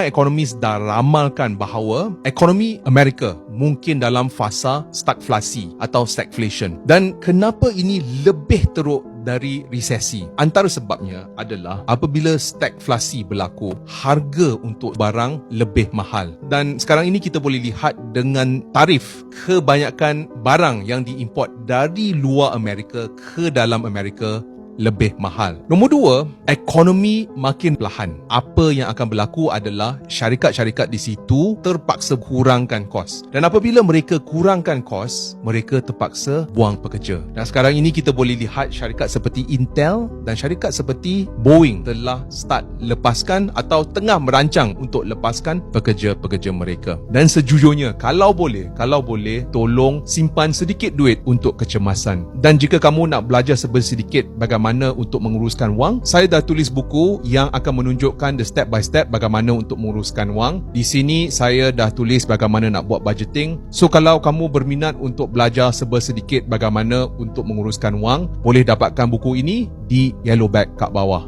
ekonomis dah ramalkan bahawa ekonomi Amerika mungkin dalam fasa stagflasi atau stagflation. Dan kenapa ini lebih teruk dari resesi? Antara sebabnya adalah apabila stagflasi berlaku, harga untuk barang lebih mahal. Dan sekarang ini kita boleh lihat dengan tarif kebanyakan barang yang diimport dari luar Amerika ke dalam Amerika lebih mahal. Nombor dua, ekonomi makin perlahan. Apa yang akan berlaku adalah syarikat-syarikat di situ terpaksa kurangkan kos. Dan apabila mereka kurangkan kos, mereka terpaksa buang pekerja. Dan sekarang ini kita boleh lihat syarikat seperti Intel dan syarikat seperti Boeing telah start lepaskan atau tengah merancang untuk lepaskan pekerja-pekerja mereka. Dan sejujurnya, kalau boleh, kalau boleh, tolong simpan sedikit duit untuk kecemasan. Dan jika kamu nak belajar sedikit bagaimana bagaimana untuk menguruskan wang. Saya dah tulis buku yang akan menunjukkan the step by step bagaimana untuk menguruskan wang. Di sini saya dah tulis bagaimana nak buat budgeting. So kalau kamu berminat untuk belajar serba sedikit bagaimana untuk menguruskan wang, boleh dapatkan buku ini di yellow bag kat bawah.